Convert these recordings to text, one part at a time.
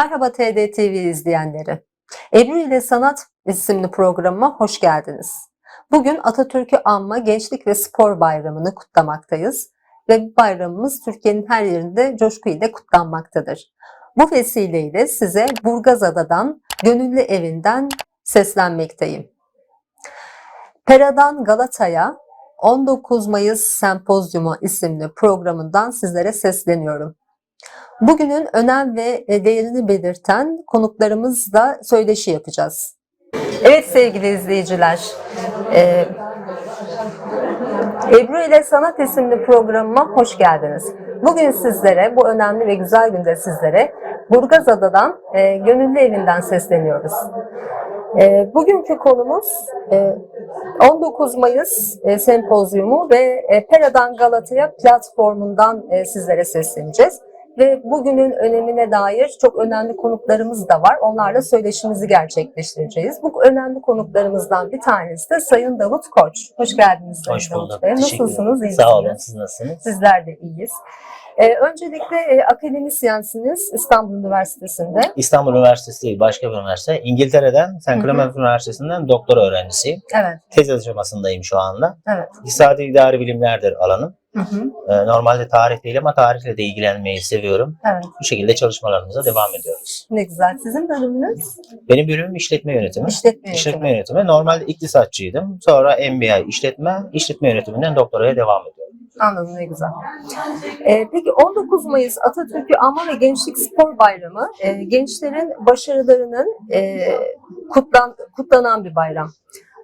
Merhaba TD TV izleyenleri. Ebru ile Sanat isimli programıma hoş geldiniz. Bugün Atatürk'ü anma Gençlik ve Spor Bayramı'nı kutlamaktayız ve bayramımız Türkiye'nin her yerinde coşku ile kutlanmaktadır. Bu vesileyle size Burgazada'dan, Gönüllü Evinden seslenmekteyim. Pera'dan Galata'ya 19 Mayıs Sempozyumu isimli programından sizlere sesleniyorum. Bugünün önem ve e, değerini belirten konuklarımızla söyleşi yapacağız. Evet sevgili izleyiciler, e, Ebru ile Sanat isimli programıma hoş geldiniz. Bugün sizlere, bu önemli ve güzel günde sizlere Burgazada'dan, e, Gönüllü Evinden sesleniyoruz. E, bugünkü konumuz e, 19 Mayıs e, sempozyumu ve e, Pera'dan Galata'ya platformundan e, sizlere sesleneceğiz. Ve bugünün önemine dair çok önemli konuklarımız da var. Onlarla söyleşimizi gerçekleştireceğiz. Bu önemli konuklarımızdan bir tanesi de Sayın Davut Koç. Hoş geldiniz Sayın Hoş Davut bulduk. Bey. Teşekkür Nasılsınız? ederim. İyi Sağ olun. Siz nasılsınız? Sizler de iyiyiz. Ee, öncelikle e, akademisyensiniz İstanbul Üniversitesi'nde. İstanbul Üniversitesi değil, başka bir üniversite. İngiltere'den, St. Clement Üniversitesi'nden doktora öğrencisiyim. Evet, Tez aşamasındayım şu anda. evet. İktisadi idari bilimlerdir alanım. Hı hı, Ee, normalde tarih değil ama tarihle de ilgilenmeyi seviyorum. evet. Bu şekilde çalışmalarımıza devam ediyoruz. Ne güzel. Sizin bölümünüz Benim bölümüm işletme yönetimi. işletme İşletme yönetimi. yönetimi. Normalde iktisatçıydım. Sonra MBA işletme, işletme yönetiminden doktoraya devam ediyorum. Anladım ne güzel. Ee, peki 19 Mayıs Atatürk'ü Anma ve Gençlik Spor Bayramı e, gençlerin başarılarının e, kutlan, kutlanan bir bayram.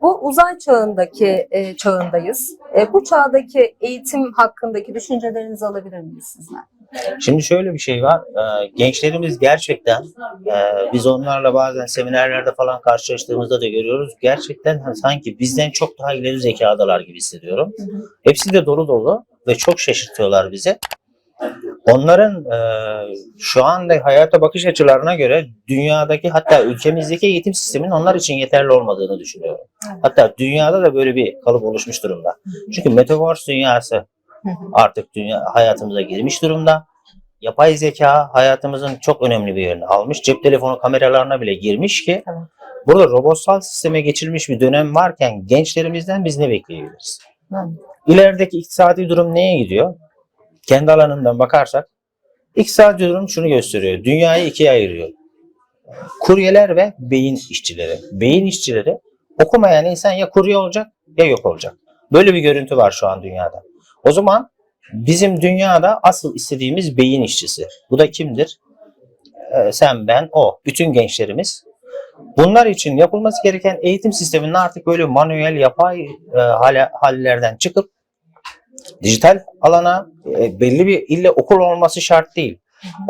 Bu uzay çağındaki e, çağındayız. E, bu çağdaki eğitim hakkındaki düşüncelerinizi alabilir miyiz sizler? Şimdi şöyle bir şey var. Ee, gençlerimiz gerçekten e, biz onlarla bazen seminerlerde falan karşılaştığımızda da görüyoruz. Gerçekten hani sanki bizden çok daha ileri zekadalar gibi hissediyorum. Hepsi de dolu dolu ve çok şaşırtıyorlar bizi. Onların e, şu anda hayata bakış açılarına göre dünyadaki hatta ülkemizdeki eğitim sisteminin onlar için yeterli olmadığını düşünüyorum. Hatta dünyada da böyle bir kalıp oluşmuş durumda. Çünkü metaverse dünyası. Artık dünya hayatımıza girmiş durumda. Yapay zeka hayatımızın çok önemli bir yerini almış. Cep telefonu kameralarına bile girmiş ki burada robotsal sisteme geçilmiş bir dönem varken gençlerimizden biz ne bekleyebiliriz? İlerideki iktisadi durum neye gidiyor? Kendi alanından bakarsak iktisadi durum şunu gösteriyor. Dünyayı ikiye ayırıyor. Kuryeler ve beyin işçileri. Beyin işçileri okumayan insan ya kurye olacak ya yok olacak. Böyle bir görüntü var şu an dünyada. O zaman bizim dünyada asıl istediğimiz beyin işçisi. Bu da kimdir? Ee, sen, ben, o. Bütün gençlerimiz. Bunlar için yapılması gereken eğitim sisteminin artık böyle manuel, yapay e, hale, hallerden çıkıp dijital alana e, belli bir ille okul olması şart değil.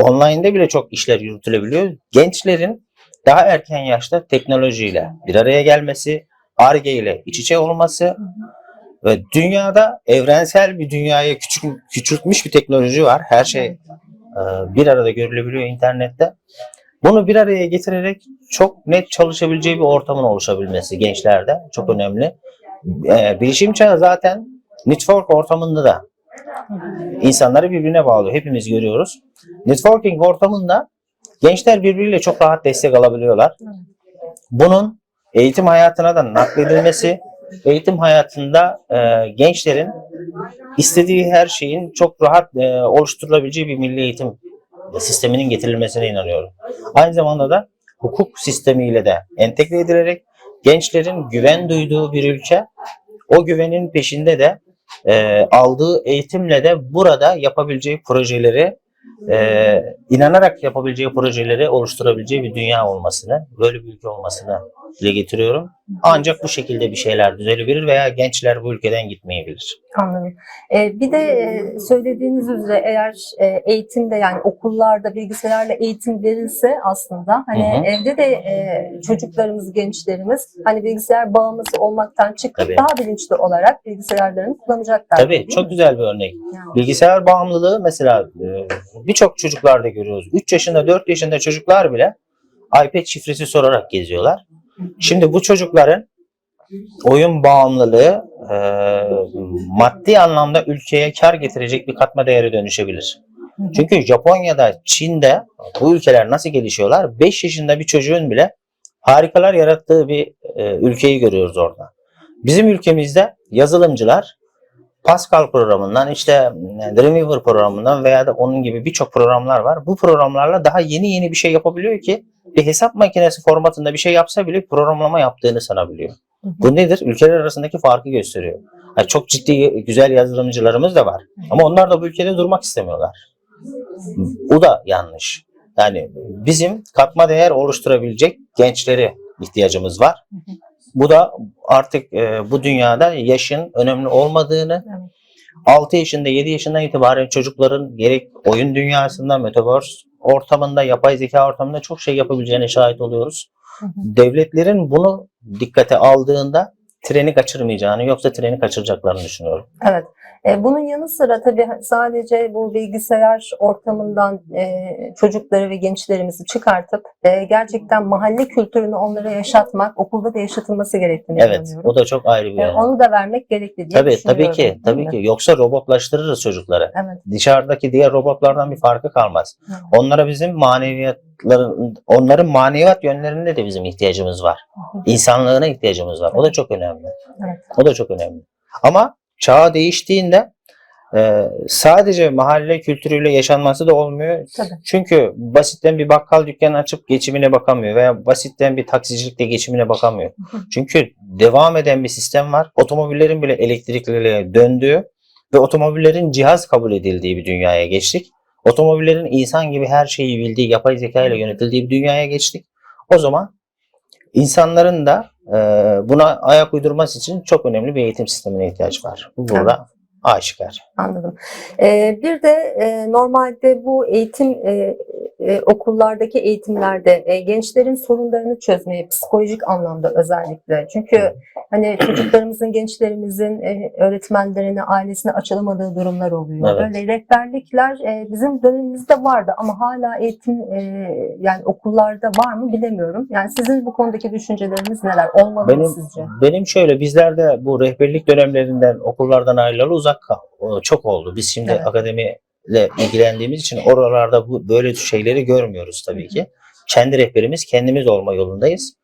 Online'da bile çok işler yürütülebiliyor. Gençlerin daha erken yaşta teknolojiyle bir araya gelmesi, ARGE ile iç içe olması ve dünyada evrensel bir dünyaya küçük, küçültmüş bir teknoloji var. Her şey e, bir arada görülebiliyor internette. Bunu bir araya getirerek çok net çalışabileceği bir ortamın oluşabilmesi gençlerde çok önemli. E, bilişim çağı zaten network ortamında da insanları birbirine bağlıyor. Hepimiz görüyoruz. Networking ortamında gençler birbiriyle çok rahat destek alabiliyorlar. Bunun eğitim hayatına da nakledilmesi, eğitim hayatında e, gençlerin istediği her şeyin çok rahat e, oluşturulabileceği bir milli eğitim sisteminin getirilmesine inanıyorum. Aynı zamanda da hukuk sistemiyle de entegre edilerek gençlerin güven duyduğu bir ülke, o güvenin peşinde de e, aldığı eğitimle de burada yapabileceği projeleri e, inanarak yapabileceği projeleri oluşturabileceği bir dünya olmasını, böyle bir ülke olmasını dile getiriyorum. Ancak bu şekilde bir şeyler düzelebilir veya gençler bu ülkeden gitmeyebilir. Anladım. Ee, bir de e, söylediğiniz üzere eğer e, eğitimde yani okullarda bilgisayarla eğitim verilse aslında hani Hı hı. evde de e, çocuklarımız, gençlerimiz hani bilgisayar bağımlısı olmaktan çıkıp Tabii. daha bilinçli olarak bilgisayarlarını kullanacaklar. Tabii çok mi? güzel bir örnek. Yani. Bilgisayar bağımlılığı mesela e, birçok çocuklarda görüyoruz. 3 yaşında 4 yaşında çocuklar bile iPad şifresi sorarak geziyorlar. Şimdi bu çocukların oyun bağımlılığı e, maddi anlamda ülkeye kar getirecek bir katma değere dönüşebilir. Çünkü Japonya'da, Çin'de bu ülkeler nasıl gelişiyorlar? 5 yaşında bir çocuğun bile harikalar yarattığı bir e, ülkeyi görüyoruz orada. Bizim ülkemizde yazılımcılar Pascal programından işte e, Dreamweaver programından veya da onun gibi birçok programlar var. Bu programlarla daha yeni yeni bir şey yapabiliyor ki bir hesap makinesi formatında bir şey yapsa bile programlama yaptığını sanabiliyor. Hı hı. Bu nedir? Ülkeler arasındaki farkı gösteriyor. Yani çok ciddi güzel yazılımcılarımız da var. Ama onlar da bu ülkede durmak istemiyorlar. Bu da yanlış. Yani bizim katma değer oluşturabilecek gençlere ihtiyacımız var. Bu da artık e, bu dünyada yaşın önemli olmadığını, Evet. 6 yaşında 7 yaşından itibaren çocukların gerek oyun dünyasında, metaverse ortamında, yapay zeka ortamında çok şey yapabileceğine şahit oluyoruz. Hı hı. Devletlerin bunu dikkate aldığında treni kaçırmayacağını yoksa treni kaçıracaklarını düşünüyorum. Evet. E, bunun yanı sıra tabii sadece bu bilgisayar ortamından e, çocukları ve gençlerimizi çıkartıp e, gerçekten mahalle kültürünü onlara yaşatmak, okulda da yaşatılması gerektiğini Evet, inanıyorum. o da çok ayrı bir yani. onu da vermek gerekli diye Tabii tabii düşünüyorum. ki, değil tabii ki. Yoksa robotlaştırırız çocukları. Evet. Dışarıdaki diğer robotlardan bir farkı kalmaz. Hı. Onlara bizim maneviyatların, onların maneviyat yönlerinde de bizim ihtiyacımız var. hı. İnsanlığına ihtiyacımız var. O da çok önemli. Evet. O da çok önemli. Ama çağ değiştiğinde e, sadece mahalle kültürüyle yaşanması da olmuyor. Tabii. Çünkü basitten bir bakkal dükkanı açıp geçimine bakamıyor veya basitten bir taksicilikle geçimine bakamıyor. Hı hı. Çünkü devam eden bir sistem var. Otomobillerin bile elektrikliye döndüğü ve otomobillerin cihaz kabul edildiği bir dünyaya geçtik. Otomobillerin insan gibi her şeyi bildiği, yapay zeka ile yönetildiği bir dünyaya geçtik. O zaman insanların da buna ayak uydurması için çok önemli bir eğitim sistemine ihtiyaç var. Bu burada aşikar. Anladım. Ee, bir de e, normalde bu eğitim e, e, okullardaki eğitimlerde e, gençlerin sorunlarını çözmeye psikolojik anlamda özellikle. Çünkü hani çocuklarımızın, gençlerimizin e, öğretmenlerine, ailesine açılamadığı durumlar oluyor. Evet. Böyle rehberlikler e, bizim dönemimizde vardı ama hala eğitim e, yani okullarda var mı bilemiyorum. Yani sizin bu konudaki düşünceleriniz neler? Olmalı mı Benim sizce? benim şöyle bizler de bu rehberlik dönemlerinden okullardan ayrılalı uzak çok oldu. Biz şimdi Evet. Akademiyle ilgilendiğimiz için oralarda bu böyle şeyleri görmüyoruz tabii ki. Kendi rehberimiz kendimiz olma yolundayız.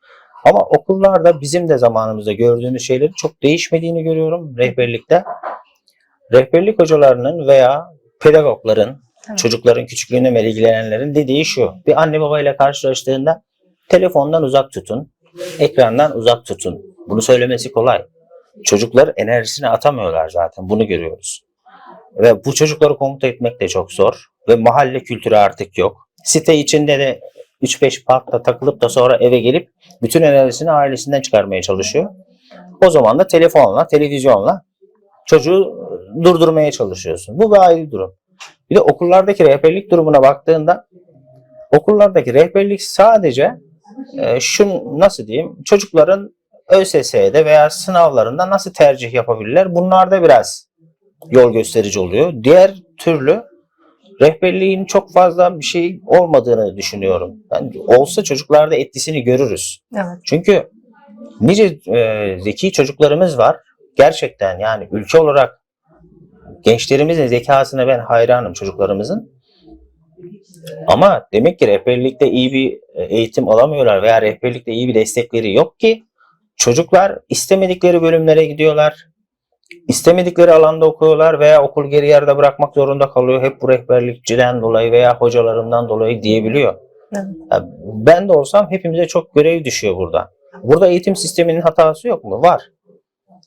Ama okullarda bizim de zamanımızda gördüğümüz şeylerin çok değişmediğini görüyorum rehberlikte. Rehberlik hocalarının veya pedagogların, Evet. çocukların küçüklüğüne ilgilenenlerin dediği şu. Bir anne babayla karşılaştığında telefondan uzak tutun, ekrandan uzak tutun. Bunu söylemesi kolay. Çocuklar enerjisini atamıyorlar zaten. Bunu görüyoruz. Ve bu çocukları komuta etmek de çok zor. Ve mahalle kültürü artık yok. Site içinde de 3-5 parkta takılıp da sonra eve gelip bütün enerjisini ailesinden çıkarmaya çalışıyor. O zaman da telefonla, televizyonla çocuğu durdurmaya çalışıyorsun. Bu bir ayrı durum. Bir de okullardaki rehberlik durumuna baktığında okullardaki rehberlik sadece e, şu nasıl diyeyim çocukların ÖSS'de veya sınavlarında nasıl tercih yapabilirler? Bunlarda biraz yol gösterici oluyor. Diğer türlü rehberliğin çok fazla bir şey olmadığını düşünüyorum. Yani olsa çocuklarda etkisini görürüz. Evet. Çünkü nice e, zeki çocuklarımız var. Gerçekten yani ülke olarak gençlerimizin zekasına ben hayranım çocuklarımızın. Ama demek ki rehberlikte iyi bir e, eğitim alamıyorlar veya rehberlikte iyi bir destekleri yok ki çocuklar istemedikleri bölümlere gidiyorlar. İstemedikleri alanda okuyorlar veya okul geri yerde bırakmak zorunda kalıyor. Hep bu rehberlikçiden dolayı veya hocalarından dolayı diyebiliyor. Evet. Ya Ben de olsam hepimize çok görev düşüyor burada. Burada eğitim sisteminin hatası yok mu? Var.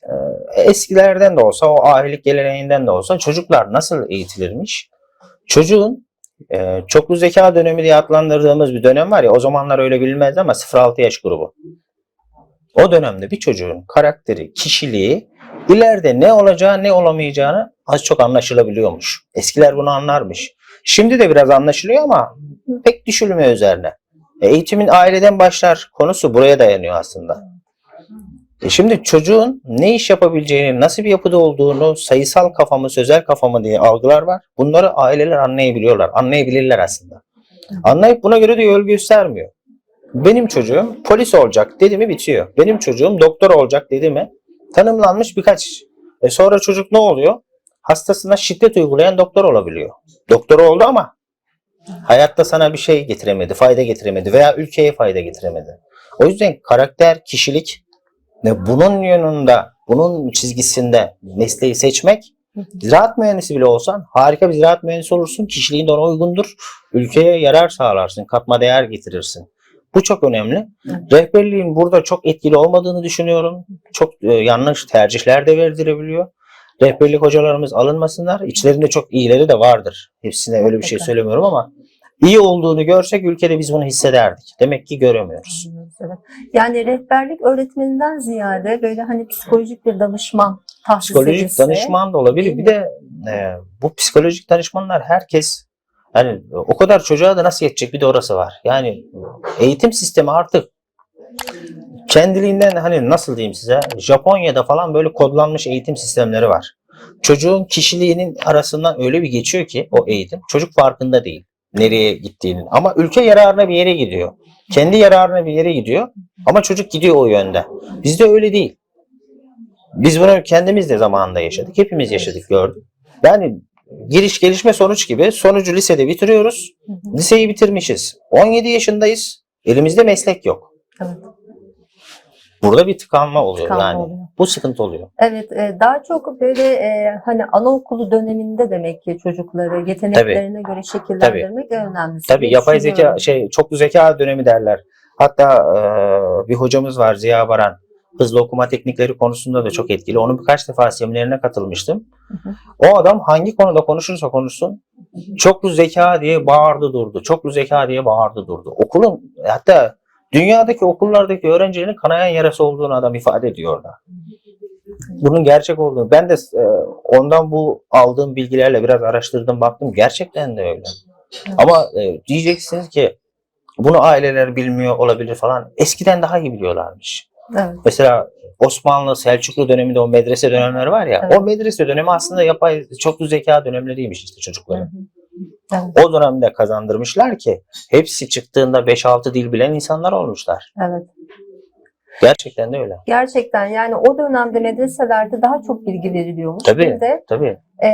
Ee, Eskilerden de olsa, o ahilik geleneğinden de olsa çocuklar nasıl eğitilirmiş? Çocuğun e, çoklu zeka dönemi diye adlandırdığımız bir dönem var ya, o zamanlar öyle bilinmezdi ama 0-6 yaş grubu. O dönemde bir çocuğun karakteri, kişiliği ileride ne olacağı ne olamayacağını az çok anlaşılabiliyormuş. Eskiler bunu anlarmış. Şimdi de biraz anlaşılıyor ama pek düşülmüyor üzerine. E, eğitimin aileden başlar konusu buraya dayanıyor aslında. E şimdi çocuğun ne iş yapabileceğini, nasıl bir yapıda olduğunu, sayısal kafamı, sözel kafamı diye algılar var. Bunları aileler anlayabiliyorlar, anlayabilirler aslında. Anlayıp buna göre de yol göstermiyor. Benim çocuğum polis olacak dedi mi bitiyor. Benim çocuğum doktor olacak dedi mi tanımlanmış birkaç. E sonra çocuk ne oluyor? hastasına şiddet uygulayan doktor olabiliyor. Doktor oldu ama hayatta sana bir şey getiremedi, fayda getiremedi veya ülkeye fayda getiremedi. O yüzden karakter, kişilik ve bunun yanında, bunun çizgisinde mesleği seçmek Ziraat mühendisi bile olsan harika bir ziraat mühendisi olursun. Kişiliğin de ona uygundur. Ülkeye yarar sağlarsın. Katma değer getirirsin. Bu çok önemli. Evet. Rehberliğin burada çok etkili olmadığını düşünüyorum. Çok e, yanlış tercihler de verdirebiliyor. Rehberlik hocalarımız alınmasınlar. İçlerinde çok iyileri de vardır. Hepsine öyle bir şey söylemiyorum ama iyi olduğunu görsek ülkede biz bunu hissederdik. Demek ki göremiyoruz. Evet. Yani rehberlik öğretmeninden ziyade böyle hani psikolojik bir danışman tahsis Psikolojik edilse, danışman da olabilir. Bir de e, bu psikolojik danışmanlar herkes yani o kadar çocuğa da nasıl yetecek bir de orası var. Yani eğitim sistemi artık kendiliğinden hani nasıl diyeyim size Japonya'da falan böyle kodlanmış eğitim sistemleri var. Çocuğun kişiliğinin arasından öyle bir geçiyor ki o eğitim çocuk farkında değil nereye gittiğinin ama ülke yararına bir yere gidiyor. Kendi yararına bir yere gidiyor ama çocuk gidiyor o yönde. Bizde öyle değil. Biz bunu kendimiz de zamanında yaşadık. Hepimiz yaşadık gördük. Yani giriş gelişme sonuç gibi sonucu lisede bitiriyoruz. Hı hı. Liseyi bitirmişiz. 17 yaşındayız. Elimizde meslek yok. Evet. Burada bir tıkanma oluyor Tıkanma yani. oluyor. Bu sıkıntı oluyor. Evet, e, daha çok böyle e, hani anaokulu döneminde demek ki çocukları yeteneklerine göre şekillendirmek en önemlisi. Tabii yapay zeka şey çoklu zeka dönemi derler. Hatta e, bir hocamız var Ziya Baran. Hızlı okuma teknikleri konusunda da çok etkili. Onun birkaç defa seminerine katılmıştım. Hı hı. O adam hangi konuda konuşursa konuşsun çoklu zeka diye bağırdı durdu. Çoklu zeka diye bağırdı durdu. Okulun hatta dünyadaki okullardaki öğrencilerin kanayan yarası olduğunu adam ifade ediyor orada. Bunun gerçek olduğunu. Ben de e, ondan bu aldığım bilgilerle biraz araştırdım baktım. Gerçekten de öyle. Ama e, diyeceksiniz ki bunu aileler bilmiyor olabilir falan. Eskiden daha iyi biliyorlarmış. Evet. Mesela Osmanlı, Selçuklu döneminde o medrese dönemleri var ya. Evet. O medrese dönemi aslında yapay çoklu zeka dönemleriymiş işte çocukların. Evet. O dönemde kazandırmışlar ki hepsi çıktığında 5-6 dil bilen insanlar olmuşlar. Evet. Gerçekten de öyle. Gerçekten yani o dönemde medreselerde daha çok bilgi veriliyormuş. Tabii. Bir de Tabii. e,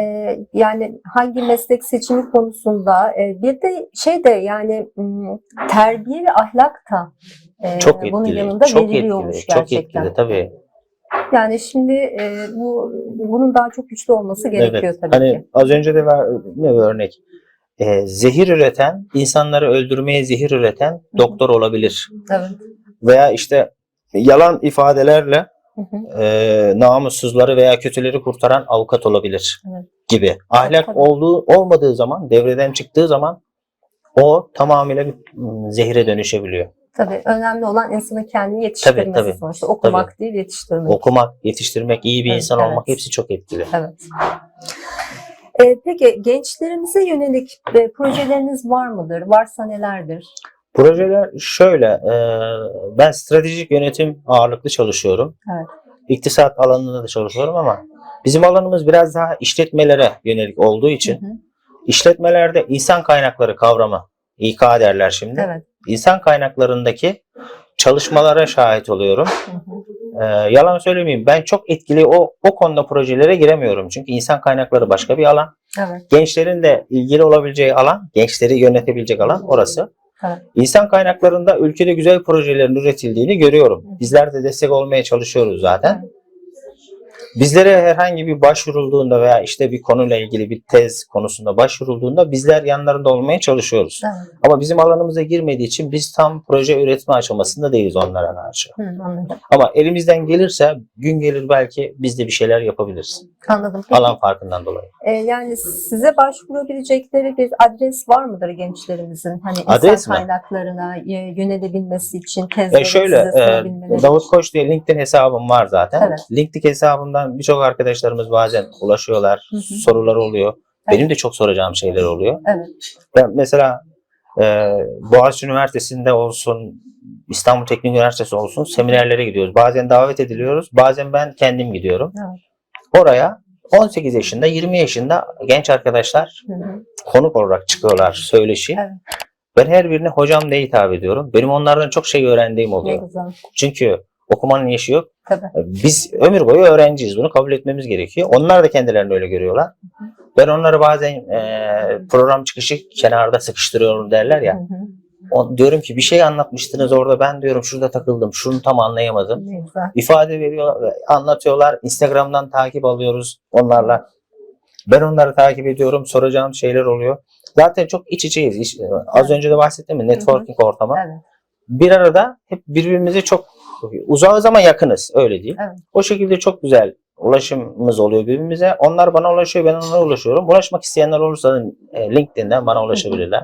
yani hangi meslek seçimi konusunda e, bir de şey de yani terbiye ve ahlak da e, Çok bunun etkili. yanında Çok veriliyormuş etkili. Çok gerçekten. etkili tabii. Yani şimdi e, bu bunun daha çok güçlü olması gerekiyor Evet. tabii Hani ki. az önce de ver, ne örnek. Ee, zehir üreten, insanları öldürmeye zehir üreten doktor olabilir. Evet. Veya işte yalan ifadelerle Hı hı. e, namussuzları veya kötüleri kurtaran avukat olabilir Evet. gibi. Ahlak tabii. olduğu olmadığı zaman, devreden çıktığı zaman o tamamıyla bir zehire dönüşebiliyor. Tabii önemli olan insanın kendini yetiştirmesi tabii. sonuçta. Okumak değil yetiştirmek. Okumak, yetiştirmek, iyi bir Evet, insan evet. olmak hepsi çok etkili. Evet. E, peki gençlerimize yönelik e, projeleriniz var mıdır? Varsa nelerdir? Projeler şöyle, e, ben stratejik yönetim ağırlıklı çalışıyorum. Evet. İktisat alanında da çalışıyorum ama bizim alanımız biraz daha işletmelere yönelik olduğu için Hı hı. işletmelerde insan kaynakları kavramı, İK derler şimdi. Evet. İnsan kaynaklarındaki çalışmalara şahit oluyorum. Hı hı. E, yalan söylemeyeyim, ben çok etkili o, o konuda projelere giremiyorum. Çünkü insan kaynakları başka bir alan. Evet. Gençlerin de ilgili olabileceği alan, gençleri yönetebilecek alan orası. Evet. İnsan kaynaklarında ülkede güzel projelerin üretildiğini görüyorum. Bizler de destek olmaya çalışıyoruz zaten. Bizlere herhangi bir başvurulduğunda veya işte bir konuyla ilgili bir tez konusunda başvurulduğunda bizler yanlarında olmaya çalışıyoruz. Evet. Ama bizim alanımıza girmediği için biz tam proje üretme aşamasında değiliz onlara karşı. Hı, anladım. Ama elimizden gelirse gün gelir belki biz de bir şeyler yapabiliriz. Anladım. Peki, Alan farkından dolayı. e, yani size başvurabilecekleri bir adres var mıdır gençlerimizin? Hani insan Adres mi? kaynaklarına e, yönelebilmesi için E tezleri şöyle, size e, Davut Koç diye LinkedIn hesabım var zaten. Evet. LinkedIn hesabımdan birçok arkadaşlarımız bazen ulaşıyorlar, Hı hı. sorular oluyor. Benim de çok soracağım şeyler oluyor. Evet. Ben mesela e, Boğaziçi Üniversitesi'nde olsun, İstanbul Teknik Üniversitesi olsun seminerlere gidiyoruz. Bazen davet ediliyoruz, bazen ben kendim gidiyorum. Evet. Oraya 18 yaşında, 20 yaşında genç arkadaşlar Hı hı. konuk olarak çıkıyorlar söyleşi. Evet. Ben her birine hocam diye hitap ediyorum. Benim onlardan çok şey öğrendiğim oluyor. Çünkü Okumanın yaşı yok. Tabii. Biz ömür boyu öğrenciyiz. Bunu kabul etmemiz gerekiyor. Onlar da kendilerini öyle görüyorlar. Ben onları bazen e, program çıkışı kenarda sıkıştırıyorum derler ya. Hı hı. O, diyorum ki bir şey anlatmıştınız orada ben diyorum şurada takıldım. Şunu tam anlayamadım. Güzel. İfade veriyor, anlatıyorlar. Instagram'dan takip alıyoruz onlarla. Ben onları takip ediyorum. Soracağım şeyler oluyor. Zaten çok iç içeyiz. İş- Az önce de bahsettim mi? Networking ortamı. Evet. Bir arada hep birbirimize çok uzağız ama yakınız. Öyle değil. Evet. O şekilde çok güzel ulaşımımız oluyor birbirimize. Onlar bana ulaşıyor, ben onlara ulaşıyorum. Ulaşmak isteyenler olursa e, LinkedIn'den bana ulaşabilirler.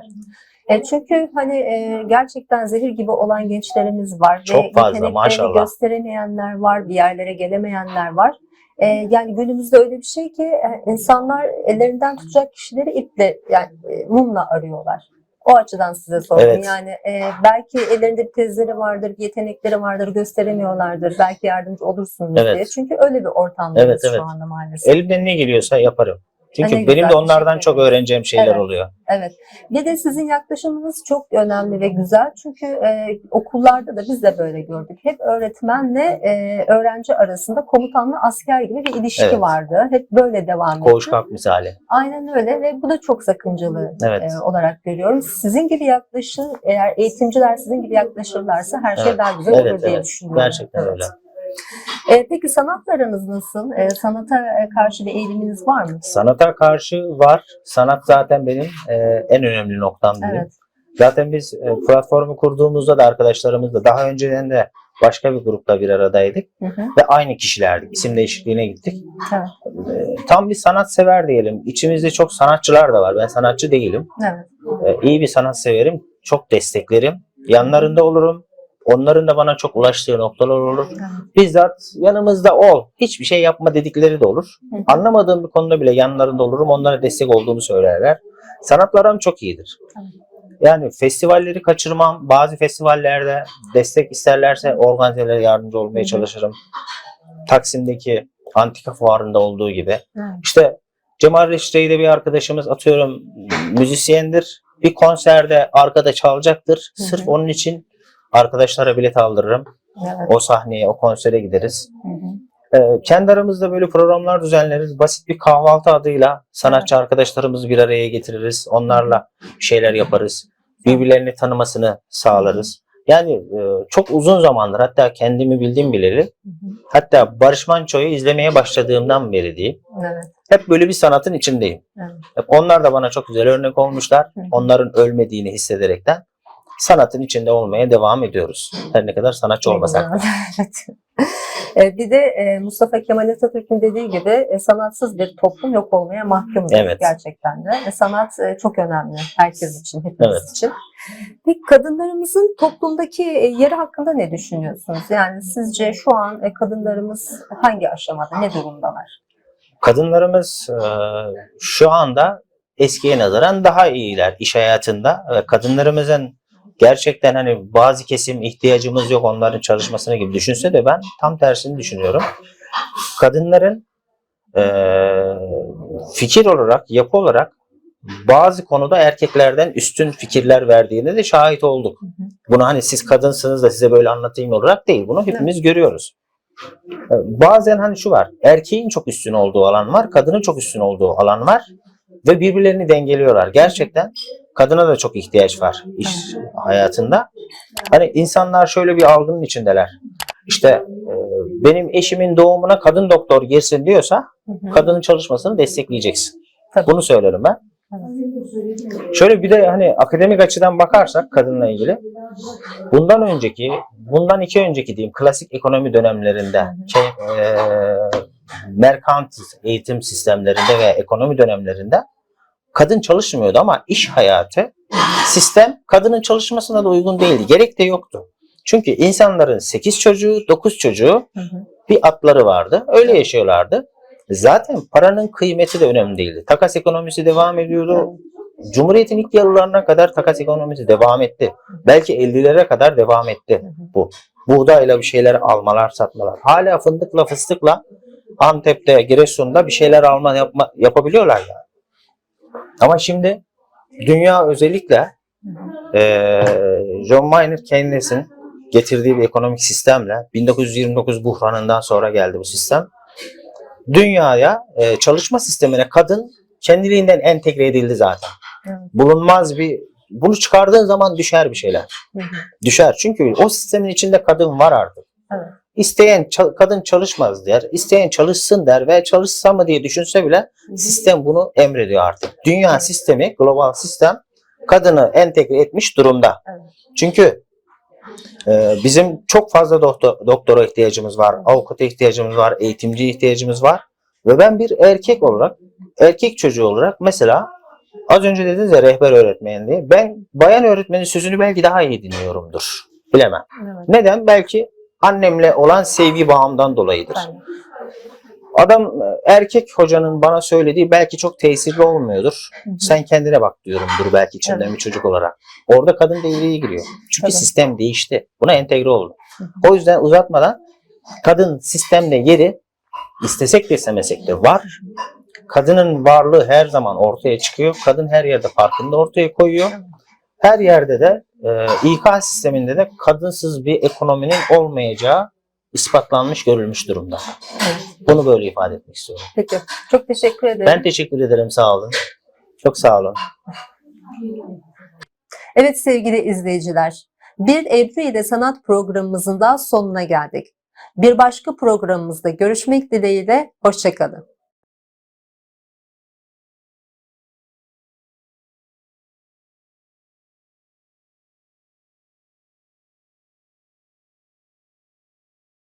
E çünkü hani e, gerçekten zehir gibi olan gençlerimiz var Çok ve fazla, maşallah. gösteremeyenler var, bir yerlere gelemeyenler var. E, yani günümüzde öyle bir şey ki e, insanlar ellerinden tutacak kişileri iple yani e, mumla arıyorlar. O açıdan size sordum. Evet. Yani e, belki ellerinde bir tezleri vardır, bir yetenekleri vardır, gösteremiyorlardır. Belki yardımcı olursunuz Evet. diye. Çünkü öyle bir ortamdayız Evet, evet. şu anda maalesef. Elimden ne geliyorsa yaparım. Çünkü Ne benim de onlardan teşekkür çok öğreneceğim şeyler Evet. oluyor. Evet. Bir de sizin yaklaşımınız çok önemli ve güzel. Çünkü e, okullarda da biz de böyle gördük. Hep öğretmenle e, öğrenci arasında komutanla asker gibi bir ilişki Evet. vardı. Hep böyle devam etti. Koğuş misali. Aynen öyle ve bu da çok sakıncalı Evet. e, olarak görüyorum. Sizin gibi yaklaşın, eğer eğitimciler sizin gibi yaklaşırlarsa her şey Evet. daha güzel Evet, olur diye evet. düşünüyorum. Gerçekten Evet. öyle. E, peki sanatlarınız nasıl? E, sanata karşı bir eğiliminiz var mı? Sanata karşı var. Sanat zaten benim e, en önemli noktam diyeyim. Evet. Zaten biz e, platformu kurduğumuzda da arkadaşlarımızla daha önceden de başka bir grupla bir aradaydık Hı hı. ve aynı kişilerdik. İsim değişikliğine gittik. Evet. E, tam bir sanatsever diyelim. İçimizde çok sanatçılar da var. Ben sanatçı değilim. Evet. E, iyi bir sanatseverim. Çok desteklerim. Yanlarında olurum. Onların da bana çok ulaştığı noktalar olur. Bizzat yanımızda ol. Hiçbir şey yapma dedikleri de olur. Anlamadığım bir konuda bile yanlarında olurum. Onlara destek olduğumu söylerler. Sanatlarım çok iyidir. Yani festivalleri kaçırmam. Bazı festivallerde destek isterlerse organizelere yardımcı olmaya çalışırım. Taksim'deki antika fuarında olduğu gibi. İşte Cemal Reşit'e bir arkadaşımız atıyorum müzisyendir. Bir konserde arkada çalacaktır. Sırf onun için arkadaşlara bilet aldırırım. Evet. O sahneye, o konsere gideriz. Hı hı. Ee, kendi aramızda böyle programlar düzenleriz. Basit bir kahvaltı adıyla sanatçı arkadaşlarımızı bir araya getiririz. Onlarla şeyler yaparız. Birbirlerini tanımasını sağlarız. Yani e, çok uzun zamandır hatta kendimi bildiğim bileli Hı hı. hatta Barış Manço'yu izlemeye başladığımdan beri diyeyim. Evet. Hep böyle bir sanatın içindeyim. Evet. Hep onlar da bana çok güzel örnek olmuşlar. Hı hı. Onların ölmediğini hissederekten sanatın içinde olmaya devam ediyoruz. Her ne kadar sanatçı olmasak da. Evet. E, bir de e, Mustafa Kemal Atatürk'ün dediği gibi e, sanatsız bir toplum yok olmaya mahkumdur Evet. gerçekten de. Sanat çok önemli herkes için, hepimiz Evet. için. Peki kadınlarımızın toplumdaki yeri hakkında ne düşünüyorsunuz? Yani sizce şu an kadınlarımız hangi aşamada, ne durumdalar? Kadınlarımız şu anda eskiye nazaran daha iyiler iş hayatında. Kadınlarımızın gerçekten hani bazı kesim ihtiyacımız yok onların çalışmasına gibi düşünse de ben tam tersini düşünüyorum. Kadınların e, fikir olarak, yapı olarak bazı konuda erkeklerden üstün fikirler verdiğine de şahit olduk. Bunu hani siz kadınsınız da size böyle anlatayım olarak değil. Bunu hepimiz görüyoruz. E, Bazen hani şu var. Erkeğin çok üstün olduğu alan var. Kadının çok üstün olduğu alan var. Ve birbirlerini dengeliyorlar. Gerçekten kadına da çok ihtiyaç var iş hayatında. Hani insanlar şöyle bir algının içindeler. İşte e, benim eşimin doğumuna kadın doktor girsin diyorsa kadının çalışmasını destekleyeceksin. Tabii. Bunu söylerim ben. Şöyle bir de hani akademik açıdan bakarsak kadınla ilgili bundan önceki, bundan iki önceki diyeyim klasik ekonomi dönemlerinde, şey, e, merkant eğitim sistemlerinde ve ekonomi dönemlerinde kadın çalışmıyordu ama iş hayatı sistem kadının çalışmasına da uygun değildi. Gerek de yoktu. Çünkü insanların 8 çocuğu, 9 çocuğu Hı hı. bir atları vardı. Öyle yaşıyorlardı. Zaten paranın kıymeti de önemli değildi. Takas ekonomisi devam ediyordu. Cumhuriyet'in ilk yıllarına kadar takas ekonomisi devam etti. Belki 50'lere kadar devam etti bu. Buğdayla bir şeyler almalar, satmalar. Hala fındıkla, fıstıkla Antep'te, Giresun'da bir şeyler alma yapma, yapabiliyorlar yani. Ama şimdi dünya özellikle eee John Maynard Keynes'in getirdiği bir ekonomik sistemle 1929 buhranından sonra geldi bu sistem. Dünyaya e, çalışma sistemine kadın kendiliğinden entegre edildi zaten. Evet. Bulunmaz bir bunu çıkardığın zaman düşer bir şeyler. Hı hı. Düşer. Çünkü o sistemin içinde kadın var artık. Evet. İsteyen kadın çalışmaz der, isteyen çalışsın der ve çalışsa mı diye düşünse bile sistem bunu emrediyor artık. Dünya sistemi, global sistem kadını entegre etmiş durumda. Çünkü e, bizim çok fazla doktor, doktora ihtiyacımız var, avukata ihtiyacımız var, eğitimci ihtiyacımız var. Ve ben bir erkek olarak, erkek çocuğu olarak mesela az önce dediniz ya rehber öğretmen diye. Ben bayan öğretmenin sözünü belki daha iyi dinliyorumdur. Bilemem. Evet. Neden? Belki annemle olan sevgi bağımdan dolayıdır. Adam e, erkek hocanın bana söylediği belki çok tesirli olmuyordur. Hı hı. Sen kendine bak diyorumdur belki içimden Evet. bir çocuk olarak. Orada kadın devreye giriyor. Çünkü Tabii. sistem değişti. Buna entegre oldu. Hı hı. O yüzden uzatmadan kadın sistemde yeri istesek de istemesek de var. Kadının varlığı her zaman ortaya çıkıyor. Kadın her yerde farkında ortaya koyuyor. Her yerde de e, İK sisteminde de kadınsız bir ekonominin olmayacağı ispatlanmış, görülmüş durumda. Evet. Bunu böyle ifade etmek istiyorum. Peki. Çok teşekkür ederim. Ben teşekkür ederim. Sağ olun. Çok sağ olun. Evet sevgili izleyiciler, bir Ebru ile Sanat programımızın da sonuna geldik. Bir başka programımızda görüşmek dileğiyle, hoşçakalın.